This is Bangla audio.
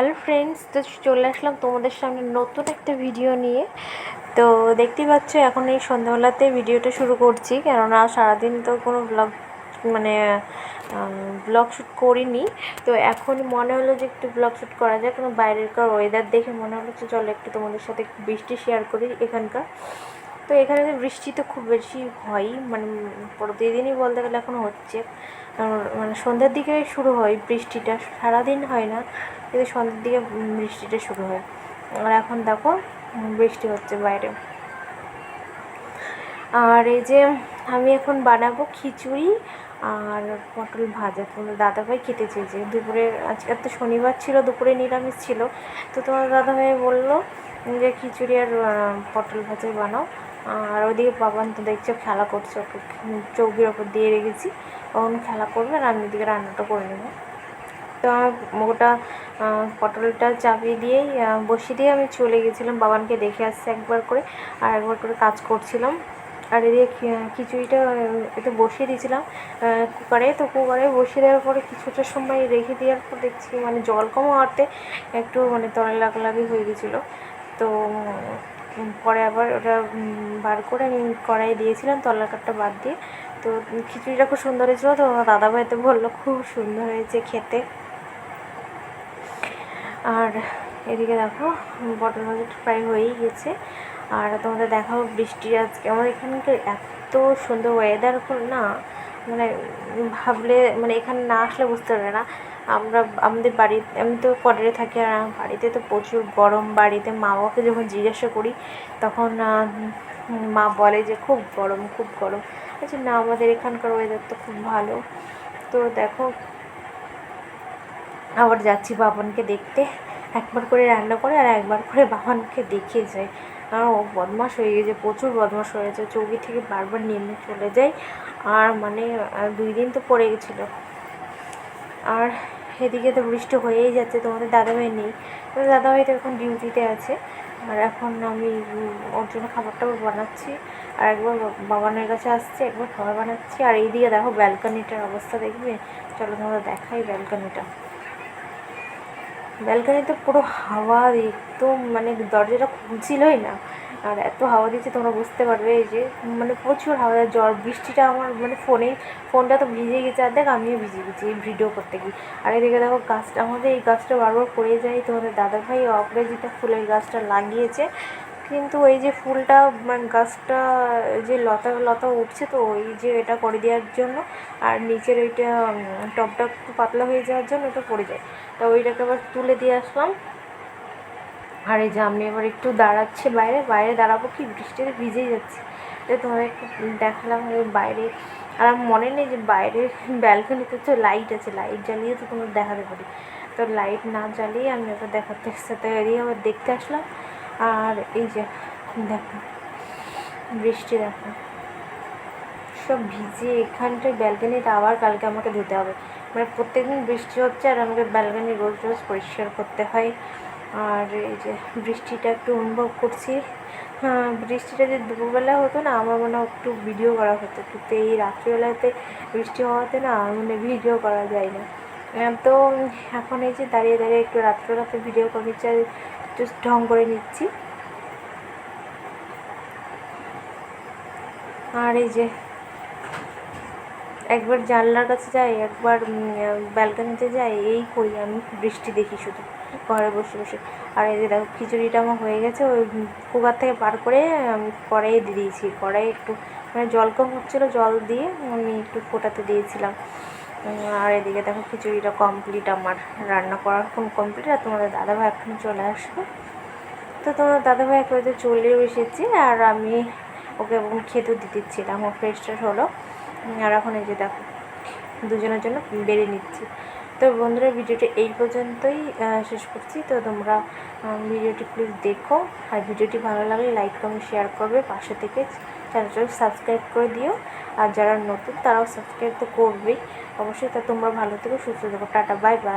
হ্যালো ফ্রেন্ডস তো চলে আসলাম তোমাদের সামনে নতুন একটা ভিডিও নিয়ে। তো দেখতেই পাচ্ছ, এখন এই সন্ধ্যাবেলাতে ভিডিওটা শুরু করছি, কেননা সারাদিন তো কোনো ব্লগ মানে ব্লগ শ্যুট করিনি। তো এখন মনে হলো যে একটু ব্লগ শ্যুট করা যায় কোনো বাইরেরকার ওয়েদার দেখে মনে হলো যে চলো একটু তোমাদের সাথে বৃষ্টি শেয়ার করি এখানকার। তো এখানে বৃষ্টি তো খুব বেশি হয়ই মানে প্রতিদিনই বলতে গেলে এখন হচ্ছে। মানে সন্ধ্যার দিকে শুরু হয় বৃষ্টিটা, সারাদিন হয় না। কিন্তু সন্ধ্যের দিকে বৃষ্টিটা শুরু হয়। আর এখন দেখো বৃষ্টি হচ্ছে বাইরে। আর এই যে আমি এখন বানাবো খিচুড়ি আর পটল ভাজা। তোমার দাদাভাই খেতে চেয়েছে। দুপুরে, আজকে তো শনিবার ছিল, দুপুরে নিরামিষ ছিল। তো তোমার দাদাভাই বলল যে, খিচুড়ি আর পটল ভাজাই বানাও। আর ওদিকে বাবান তো দেখছ, খেলা করছে। ওকে চৌকির ওপর দিয়ে রেখেছি। তখন খেলা করবে আর আমি ওদিকে রান্নাটা করে নেব। তো আমার ওটা পটলটা চাপিয়ে দিয়েই বসিয়ে দিয়ে আমি চলে গেছিলাম। বাবানকে দেখে আসছে একবার করে, আর একবার করে কাজ করছিলাম। আর এদিকে খিচুড়িটা একটু বসিয়ে দিয়েছিলাম কুকারে। তো কুকারে বসিয়ে দেওয়ার পরে কিছুটা সময় রেখে দেওয়ার পর দেখছি মানে জল কম হওয়াতে একটু মানে তলায় লাগালাগি হয়ে গেছিল। তো পরে আবার ওটা বার করে আমি কড়াই দিয়েছিলাম তলার কাঠটা বাদ দিয়ে। তো, খিচুড়িটা খুব সুন্দর হয়েছিলো। তো দাদাভাই তো বলল, খুব সুন্দর হয়েছে খেতে। আর এদিকে দেখো, পটল ভাজাটা প্রায় হয়েই গেছে। আর তোমাদের দেখাও বৃষ্টি আজকে। আমার এখানকার এত সুন্দর ওয়েদার না মানে ভাবলে মানে এখানে না আসলে বুঝতে পারবে না। আমরা, আমাদের বাড়ি, আমি তো কোয়ার্টারে থাকি আর বাড়িতে তো প্রচুর গরম। বাড়িতে মা বাবাকে যখন জিজ্ঞাসা করি, তখন মা বলে যে, খুব গরম খুব গরম। আচ্ছা না, আমাদের এখানকার ওয়েদার তো খুব ভালো। তো দেখো আবার যাচ্ছি বাবানকে দেখতে। একবার করে রান্না করে আর একবার করে বাবানকে দেখিয়ে যায় আর ও বদমাস হয়ে গেছে, প্রচুর বদমাস হয়ে গেছে। চৌকি থেকে বারবার নেমে চলে যায় আর মানে দুই দিন তো পড়ে গেছিল। আর এদিকে তো বৃষ্টি হয়েই যাচ্ছে, তোমাদের দাদাভাই নেই। তোমাদের দাদাভাই তো এখন ডিউটিতে আছে। আর এখন আমি ওর জন্য খাবারটাও বানাচ্ছি। আর একবার বাবানের কাছে আসছে, একবার খাবার বানাচ্ছি। আর এইদিকে দেখো, ব্যালকানিটার অবস্থা দেখবে। চলো তোমরা দেখাই ব্যালকানিটা। ব্যালকানিতে পুরো হাওয়া, একদম মানে দরজাটা খুলছিলই না। আর এত হাওয়া দিচ্ছে, তোমরা বুঝতে পারবে এই যে মানে প্রচুর হাওয়া, জ্বর, বৃষ্টিটা আমার মানে ফোনে ফোনটা তো ভিজে গেছে, আর দেখ আমিও ভিজে গেছি এই ভিডিও করতে গিয়ে। আর এদিকে দেখো গাছটা, আমাদের এই গাছটা বারবার পড়ে যায়, তোমাদের দাদাভাই অপরাজিতা ফুলের গাছটা লাগিয়েছে। কিন্তু এই যে ফুলটা মানে গাছটা যে লতা লতা উঠছে তো, ওই যে এটা করে দেওয়ার জন্য, আর নিচের ওইটা টপটা একটু পাতলা হয়ে যাওয়ার জন্য ওটা পড়ে যায়। তা ওইটাকে আবার তুলে দিয়ে আসলাম। আর এই যে আমি এবার একটু দাঁড়াচ্ছে বাইরে বাইরে দাঁড়াবো কি? বৃষ্টিতে ভিজেই যাচ্ছে। তো তোমাদের একটু দেখালাম বাইরে। আর আমার মনে নেই যে বাইরে ব্যালকনিতে তো লাইট আছে, লাইট জ্বালিয়ে তো তোমার দেখাতে পারি। তো লাইট না জ্বালিয়ে আমি ওটা দেখাতে এদিকে আবার দেখতে আসলাম। আর এই যে, দেখো, বৃষ্টি দেখো। সব ভিজে, এখানটায় ব্যালকানিটা আবার কালকে আমাকে ধুতে হবে। মানে প্রত্যেকদিন বৃষ্টি হচ্ছে আর আমাকে ব্যালকানি রোজ রোজ পরিষ্কার করতে হয়। আর এই যে, বৃষ্টিটা একটু অনুভব করছি। হ্যাঁ বৃষ্টিটা যে দুপুরবেলা হতো না, আমার মনে হয় একটু ভিডিও করা হতো। কিন্তু এই রাত্রিবেলাতে বৃষ্টি হওয়াতে না মানে ভিডিও করা যায় না। তো, এখন এই যে দাঁড়িয়ে দাঁড়িয়ে একটু রাত্রেবেলাতে ভিডিও করে নিচ্ছি একটু ঢং করে নিচ্ছি। আর এই যে, একবার জানলার কাছে যাই, একবার ব্যালকানিতে যাই, এই করি আমি, বৃষ্টি দেখি শুধু, ঘরে বসে বসে। আর এই যে দেখো, খিচুড়িটা আমার হয়ে গেছে, ওই কুকার থেকে পার করে আমি কড়াইয়ে দিয়ে দিয়েছি। কড়াইয়ে একটু মানে জল কম হচ্ছিল জল দিয়ে আমি একটু ফোটাতে দিয়েছিলাম। আর এদিকে দেখো খিচুড়িটা কমপ্লিট আমার। রান্না করার কোন কমপ্লিট আর তোমাদের দাদাভাই এখন চলে আসবে। তো তোমার দাদাভাই একবারে চলেও এসেছি, আর আমি ওকে এবং খেতেও দিতেছিলাম, ও ফ্রেশ ট্রেশ হলো। আর এখন এই যে দেখো, দুজনের জন্য বেড়ে নিচ্ছি। তো বন্ধুরা, ভিডিওটি এই পর্যন্তই শেষ করছি। তো তোমরা ভিডিওটি প্লিজ দেখো, আর ভিডিওটি ভালো লাগলে লাইক কমেন্ট শেয়ার করবে পাশে থেকে। চ্যানেলটা সাবস্ক্রাইব করে দিও। আর যারা নতুন, তারাও সাবস্ক্রাইব তো করবেই। অবশ্যই তা তোমরা ভালো থেকো, সুস্থ থেকো। Tata, bye bye.